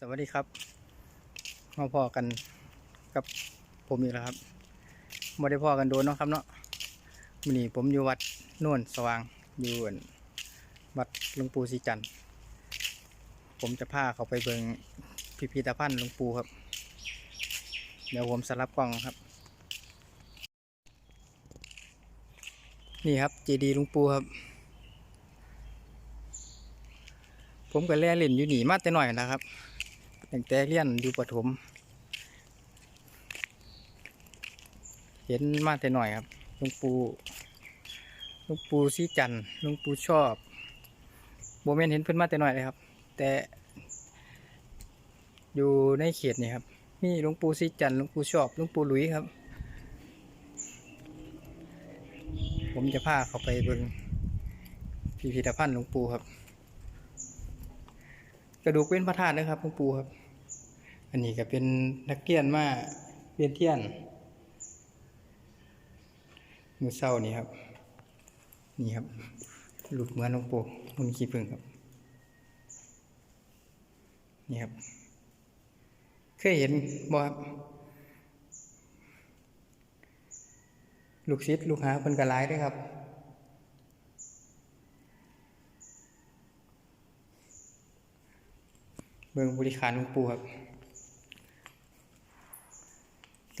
สวัสดีครับมาพอกันกับผมอีกแล้วครับม่ได้พอกันโดนเนาะครับเนาะวันนี้ผมอยู่วัดโน่นสว่างอยู่วัดหลวงปู่ศรีจันทร์ผมจะพาเขาไปเบิงพิพิธภัณฑ์หลวงปู่ครับ เดี๋ยวผมสลับกล้องครับ นี่ครับเจดีย์หลวงปู่ครับผมก็แล่เล่นอยู่หนีมาแต่หน่อยนะครับ ตั้งแต่เรียนอยู่ประถม เห็นมาแต่หน่อยครับลวงปูลวงปูซีจันลวงปูชอบโมเมนเห็นเพิ่นมาแต่หน่อยเลยครับ แต่อยู่ในเขตนี่ครับมีหลวงปู่ซีจันหลวงปู่ชอบหลวงปู่หลุยครับ ผมจะพาเขาไปเบิ่งพิพิธภัณฑ์หลวงปู่ครับ กระดูกเป็นพระธาตุนะครับหลวงปู่ครับ อันนี้ก็เป็นนักเรียนมาเรียนเทียนมือเศร้านี่ครับ นี่ครับ หลุดเหมือนหลวงปู่มุนขี้พึ่งครับ นี่ครับ เคยเห็นบ่ครับลูกศิษย์ลูกหาเพิ่นก็หลายเด้วยครับเมืองบริขารหลวงปู่ครับ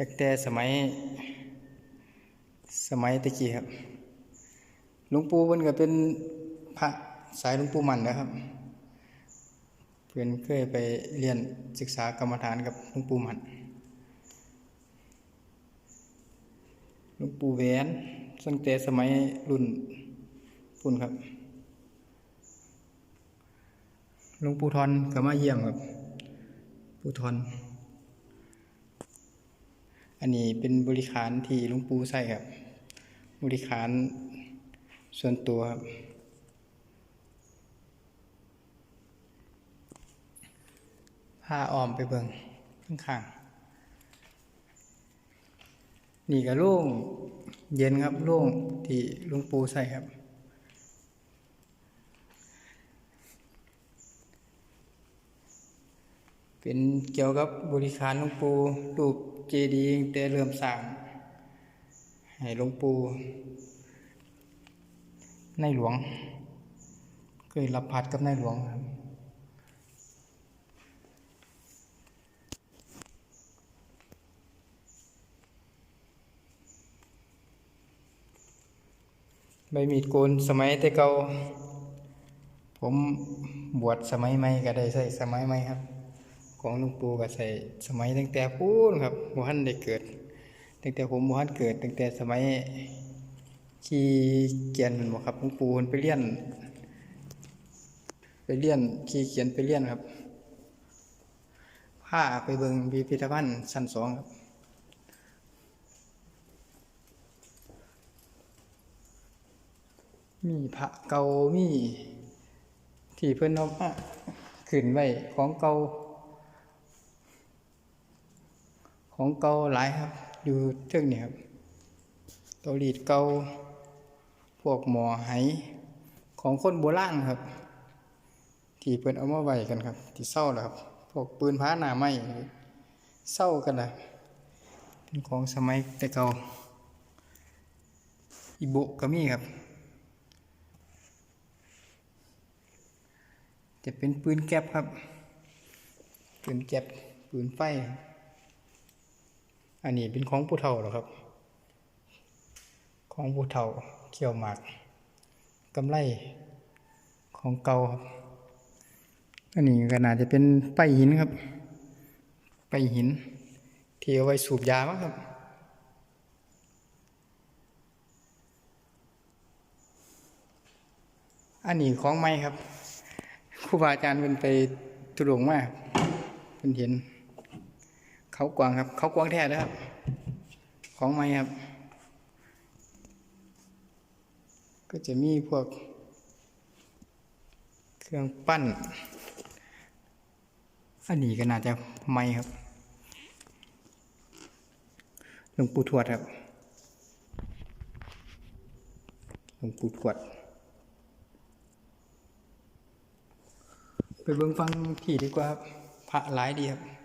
ตั้งแต่สมัย สมัยตะกี้ครับหลวงปู่เพิ่นก็เป็นพระสายหลวงปู่มันนะครับเพื่อนเคยไปเรียนศึกษากรรมฐานกับหลวงปู่มันหลวงปู่แหวนตั้งแต่สมัยรุ่นปุ่นครับหลวงปู่ทอนก็มาเยี่ยมครับปู่ทอน อันนี้เป็นบริขารที่ลวงปูใส่ครับ บริขารส่วนตัวครับผ้าออมไปเบิงข้างๆนี่ก็โล่งเย็นครับโล่งที่ลวงปูใส่ครับ เป็นเกี่ยวกับบริขารหลวงปู่รูปเจดีย์แต่เริ่มสร้างให้หลวงปู่ในหลวงเคยรับพัดกับในหลวงครับใบมีดโกนสมัยแต่เก่าผมบวชสมัยใหม่ก็ได้ใส่สมัยใหม่ครับ ของหลวงปู่ก็ใส่สมัยตั้งแต่พูนครับบ่ทันได้เกิด ตั้งแต่ผมบ่ทันเกิด ตั้งแต่สมัยขี่เกียนม่นบ่ครับหลวงปู่เพิ่นไปเรียนไปเรียนขี่เขียนไปเรียนครับพาไปเบิงพิพิธภัณฑ์ชั้นสองครับมีพระเก่ามีที่เพิ่นเอามาขึ้นไว้ของเก่า ของเก่าหลายครับ อยู่เทิงนี่ครับเตาลีดเก่าพวกหมอไหของคนโบราณครับ ที่เพิ่นเอามาไว้กันครับ ที่เศร้าแล้วครับ พวกปืนพาหน้าไม้เศร้ากันนะเป็นของสมัยแต่เก่าอิโบก็มีครับ จะเป็นปืนแก๊ปครับ ปืนแก๊ปปืนไฟ อันนี้เป็นของผู้เฒ่าหรอครับ ของผู้เฒ่าเขี่ยวหมากกำไรของเก่าครับ อันนี้ก็น่าจะเป็นไปหินครับ ไปหิน ที่เอาไว้สูบยามั้งครับ อันนี้ของไม้ครับครูบาอาจารย์เป็นไปทุดงมากเป็นเห็น เขากวางครับ เขากวางแท้นะครับ ของไม้ครับ ก็จะมีพวก เครื่องปั้น อันนี้ก็น่าจะไม้ครับหลวงปู่ทวดครับหลวงปู่ทวดไปเบิ่งฟังผีดีกว่าครับพระหลายดีครับ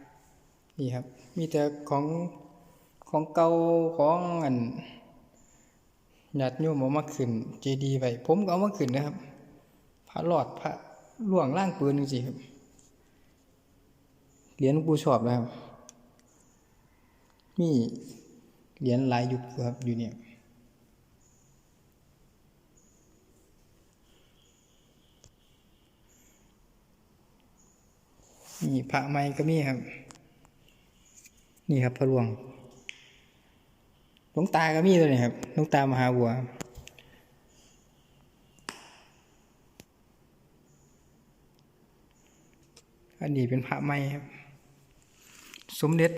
นี่ครับ มีแต่ของของเก่าของอันญาติโยมเอามาขึ้นเจดีไว้ผมก็เอามาขึ้นนะครับ พระหลอดพระหลวงล่างปืนจริงๆครับเหรียญปูชอบนะครับ มีเหรียญหลายยุคอยู่ครับอยู่เนี่ยนี่พระไม้ก็มีครับ นี่ครับพระหลวงหลวงตาก็มีตัวนี้ครับหลวงตามหาบัวอันนี้เป็นพระไม้ครับ สมเด็จ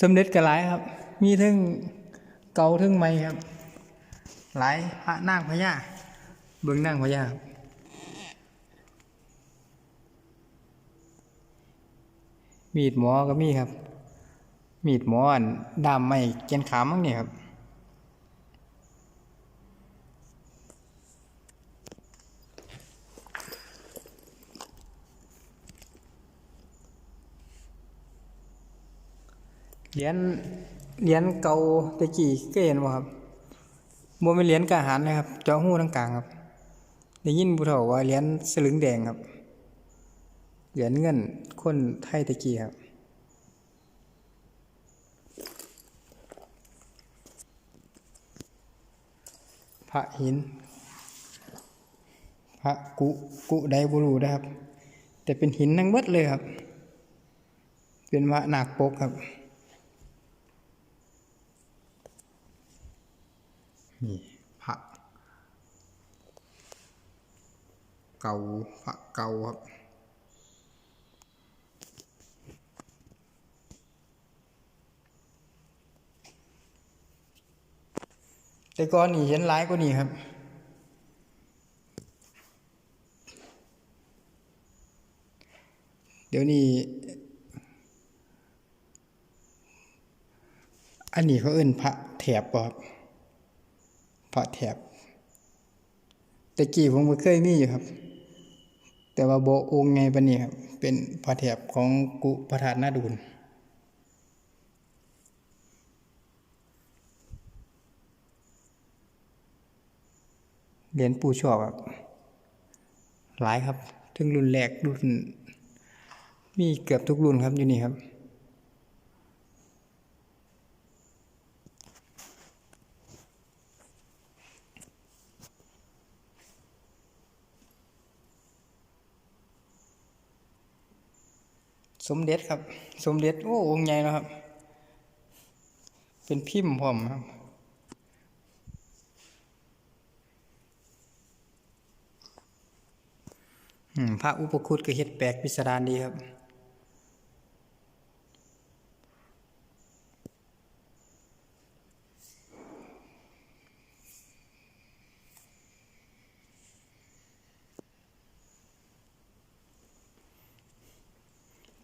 สมเด็จก็หลายครับ มีทั้งเก่าทั้งใหม่ครับ หลายพระนางพญาเบื้องนางพญาครับมีดหมอก็มีครับ มีดหมออันดามไม่เกนขามั้งเนี่ยครับเหรียญเหรียญเก่าตะกี้ก็เห็นว่าครับโมเป็นเหรียญกาหารนะครับ เจาะหูทั้งกลางครับได้ยินผู้เฒ่าว่าเหรียญสลึงแดงครับเหรียญเงินคนไทยตะกี้ครับ พระหิน พระกุกุไดบุรูนะครับ แต่เป็นหินนังเบิดเลยครับ เป็นพระหนักปกครับนี่พระเก่าพระเก่าครับ แต่ก่อนนี่เห็นหลายกว่านี้ครับ เดี๋ยวนี้ อันนี้เขาเอิ้นพระแถบครับพระแถบแต่กี้ผมก็เคยมีอยู่ครับ แต่ว่าโบองค์ไงปานนี้ครับ เป็นพระแถบของกุพระธาตุนาดูล เหรียญปู่ชอบครับหลายครับถึงรุ่นแรกรุ่น มีเกือบทุกรุ่นครับอยู่นี่ครับ สมเด็จครับ สมเด็จโอ้องค์ใหญ่นะครับ เป็นพิมพ์พร้อมครับ อืม พระอุปคุตก็เฮ็ดแปลกพิสดารดีครับ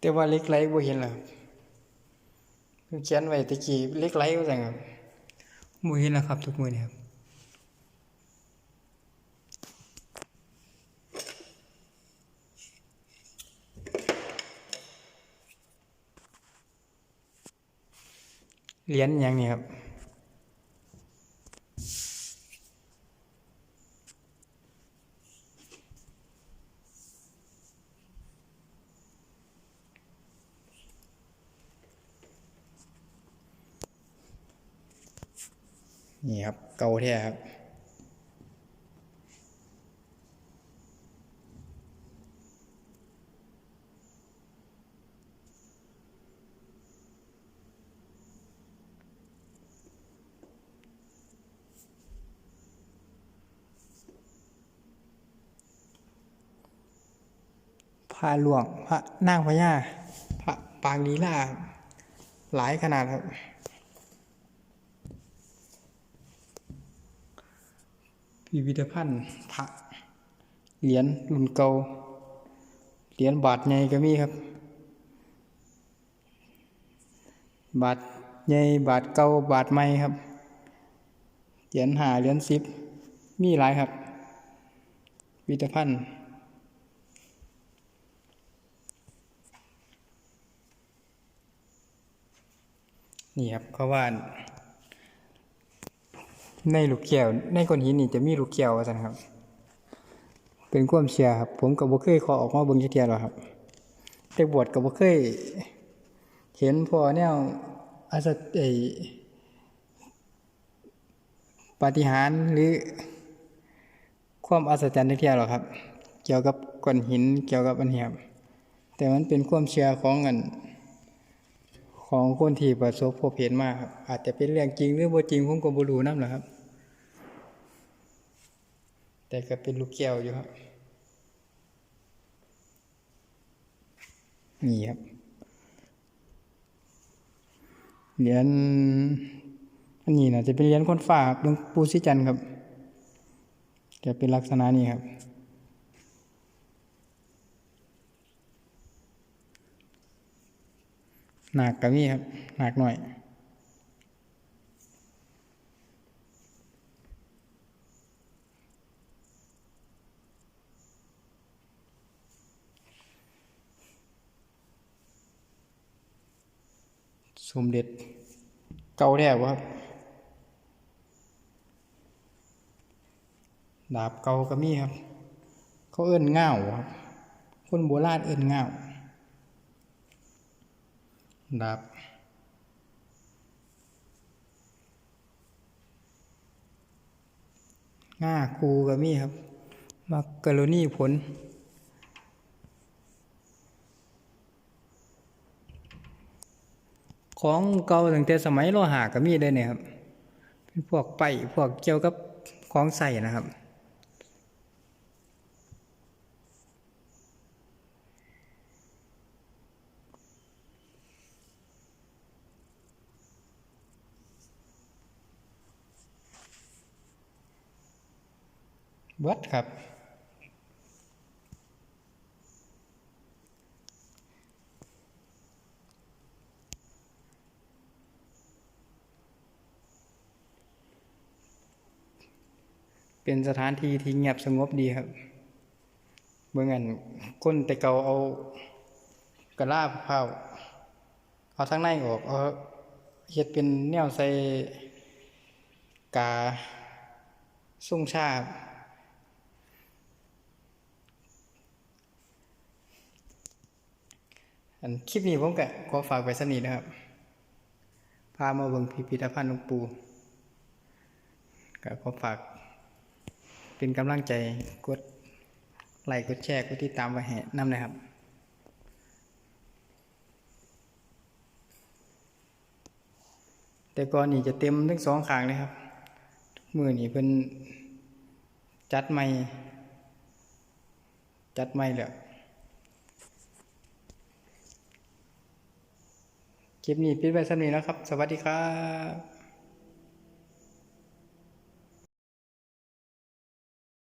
แต่ว่าเล็กไหลบ่เห็นแล้วครับเพิ่นเขียนไว้ตะกี้เล็กไหลว่าจังครับบ่เห็นแล้วครับ ทุกมื้อนี้ครับ เหรียญอย่างนี้ครับ นี่ครับ เก่าแท้ครับ พ ระหลวงพระนางพญาพระปางลีลาหลายขนาดครับ พิพิธภัณฑ์พระเหรียญรุ่นเก่าเหรียญบาทใหญ่ก็มีครับ บาทใหญ่บาทเก่าบาทใหม่ครับเหรียญหาเหรียญสิบมีหลายครับพิพิธภัณฑ์ นี่ครับเขาว่า ในลูกแก้วในก้อนหินนี่จะมีลูกแก้วว่าซั่นครับ เป็นความเชื่อครับ ผมก็บ่เคยขอออกมาเบิ่งเที่ยหรอครับแต่บวชก็บ่เคย เห็นพอแนวอาสไอปฏิหารหรือความอัศจรรย์เทียหรอครับ เกี่ยวกับก้อนหินเกี่ยวกับอันนี้ครับแต่มันเป็นความเชื่อของอัน ของคนที่ประสบพบเห็นมาครับอาจจะเป็นเรื่องจริงหรือบ่จริงผมก็บ่รู้นำแหละครับ แต่ก็เป็นลูกแก้วอยู่ครับนี่ครับเหรียญอันนี้นะจะเป็นเหรียญคนฟ้าครับหลวงปู่ศรีจันครับจะเป็นลักษณะนี้ครับ หนักกับนี่ครับหนักหน่อย สมเด็จเก่าแท้บ่ครับ ดาบเก่าก็มีครับ เขาเอิ้นง่าวครับคนโบราณเอิ้นง่า ดาบง่าคูก็มีครับ มักกะโรนีผล ของเก่าตั้งแต่สมัยรหาก็มีได้เนี่ยครับ เป็นพวกไปพวกเกี่ยวกับของใส่นะครับ เบิดครับ เป็นสถานที่ที่เงียบสงบดีครับเมื่องันคนแต่เก่าเอากระลาบข้าเอาทั้งในออกเอาเฮ็ดเป็นแนวใส่กาสุ่งชาบ อันคลิปนี้ผมก็ขอฝากไว้สนิทนะครับ พามาเบิ่งพิพิธภัณฑ์หลวงปู่ก็ขอฝาก เป็นกำลังใจกดไลค์กดแชร์กดติดตามไว้ให้นำนะครับแต่ก่อนนี่จะเต็มทั้งสองข้างเลยครับ มือนี่เพิ่นจัดใหม่ จัดใหม่แล้ว คลิปนี้ปิดไว้สำนี้แล้วครับ สวัสดีครับ